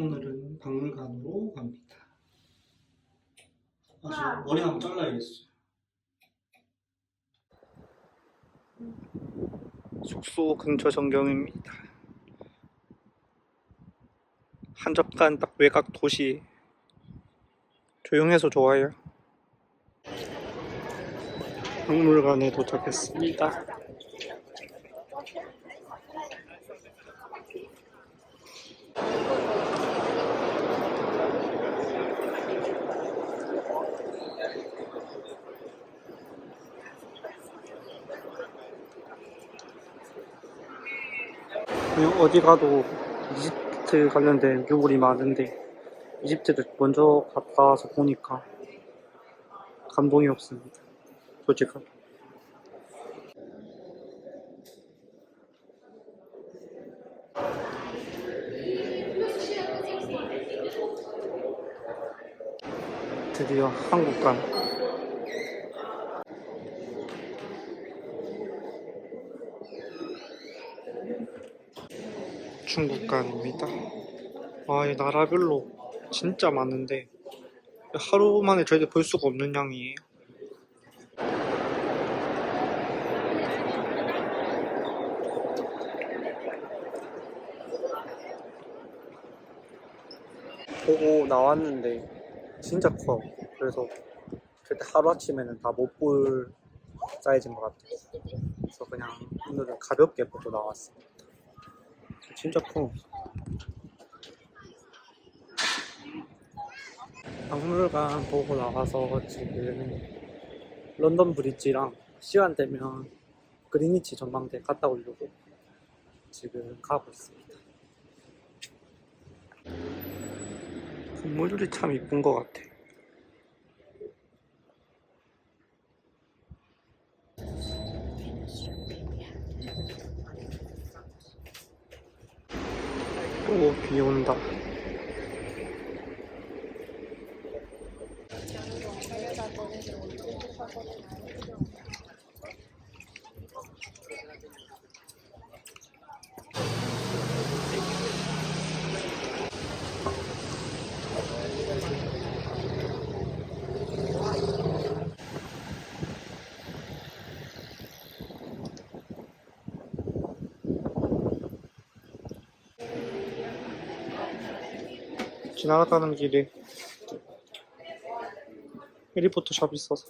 오늘은 박물관으로 갑니다. 아, 저 머리 한번 잘라야겠어요. 숙소 근처 전경입니다. 한적한 딱 외곽 도시. 조용해서 좋아요. 박물관에 도착했습니다. 어디 가도 이집트 관련된 묘물이 많은데 이집트를 먼저 갔다 와서 보니까 감동이 없습니다. 솔직하게. 드디어 한국 간 중국간입니다. 와, 이 나라별로 진짜 많은데 하루 만에 저희들 볼 수가 없는 양이에요. 보고 나왔는데 진짜 커. 그래서 그때 하루 아침에는 다 못 볼 사이즈인 것 같아요. 그래서 그냥 오늘은 가볍게 보고 나왔습니다. 진짜 커. 박물관 보고 나와서 지금 런던 브릿지랑 시간 되면 그리니치 전망대 갔다 오려고 지금 가고 있습니다. 건물들이 참 이쁜 것 같아. 또비 온다. 지나가는 길에 해리포터 샵이 있어서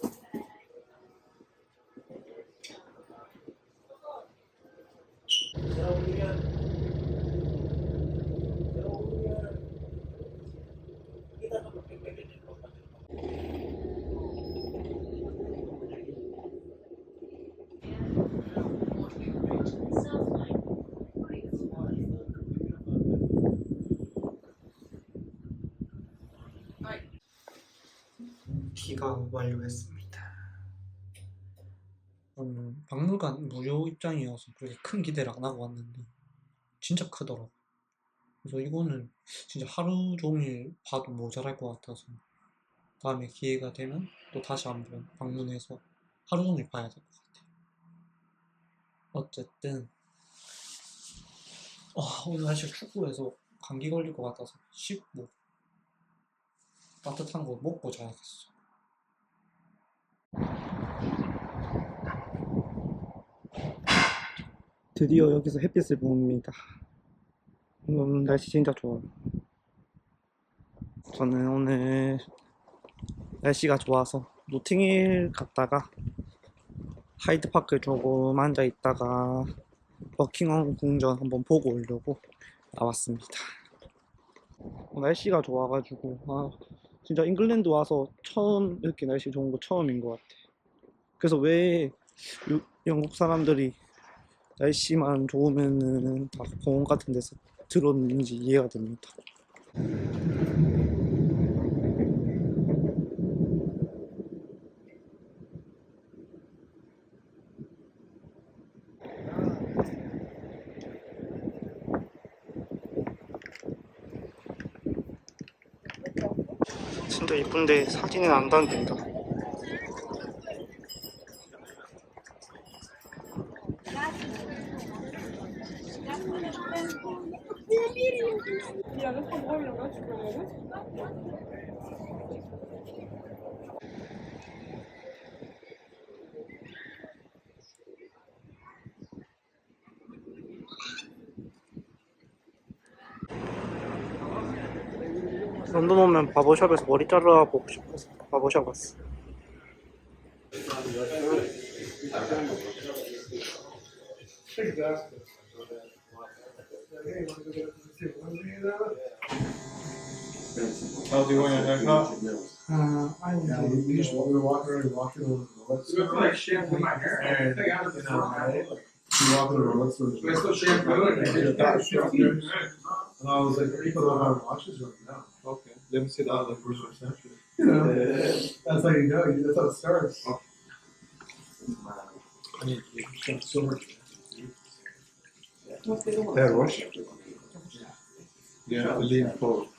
기가 완료했습니다. 음, 박물관 무료 입장이어서 그렇게 큰 기대를 안 하고 왔는데 진짜 크더라고. 그래서 이거는 진짜 하루 종일 봐도 모자랄 것 같아서 다음에 기회가 되면 또 다시 한번 방문해서 하루 종일 봐야 될 것 같아요. 어쨌든 와, 오늘 날씨 축구해서 감기 걸릴 것 같아서 씻고 따뜻한 거 먹고 자야겠어. 드디어 여기서 햇빛을 봅니다. 오늘 날씨 진짜 좋아요. 저는 오늘 날씨가 좋아서 노팅힐 갔다가 하이드파크 조금 앉아 있다가 버킹엄 궁전 한번 보고 오려고 나왔습니다. 어, 날씨가 좋아가지고 아 진짜 잉글랜드 와서 처음 이렇게 날씨 좋은 거 처음인 것 같아. 그래서 왜 유- 영국 사람들이 날씨만 좋으면은 다 공원 같은 데서 들었는지 이해가 됩니다. 진짜 이쁜데 사진은 안 담긴다. 지금 먹을 런던 오면 바버샵에서 머리 자르러 보고 싶어서 바버샵 왔어. How's it going, America? Uh, I was we just we were walking around, walking over the Rolex. You look like shampoo in my hair. I think I was you I- we walked over the Rolex stores. But I still shampoo it. Yeah, that shit. And I was like, people don't have watches right now. Okay, let me see That that. the first. You know, that's how you know, you- that's how it starts. I need to Silver. Hair wash? Yeah, lean forward.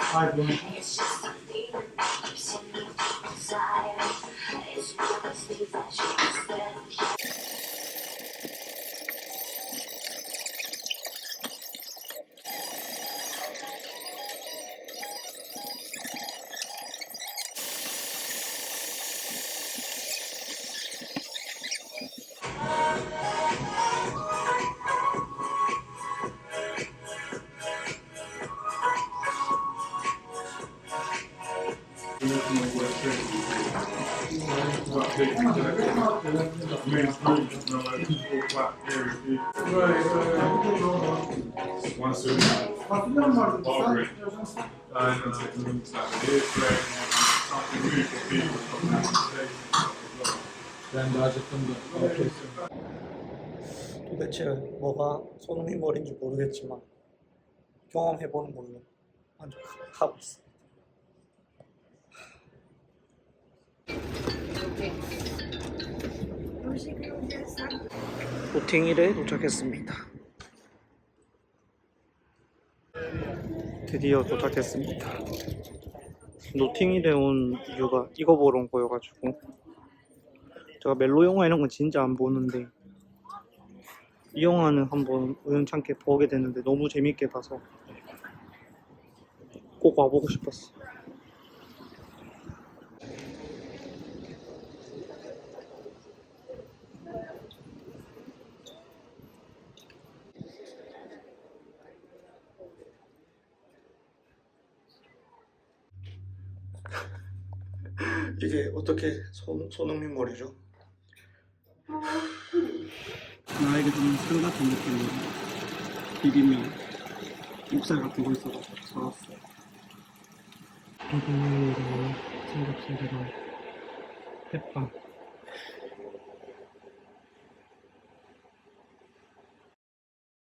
Five minutes. 도대체 뭐가 손흥민 머리인지 모르겠지만 경험해보는 걸로 만족하고 있어. 노팅힐에 도착했습니다. 드디어 도착했습니다. 노팅힐에 온 이유가 이거 보러 온 거여가지고 제가 멜로 영화 이런 건 진짜 안 보는데 이 영화는 한번 우연찮게 보게 됐는데 너무 재밌게 봐서 꼭 와보고 싶었어. 이게 어떻게 손, 손흥민 머리죠? 나에게 좀술 같은 느낌으로 비빔면 목살 같은 거 있어서 사왔어 비빔면이랑 삼겹살이랑 햇반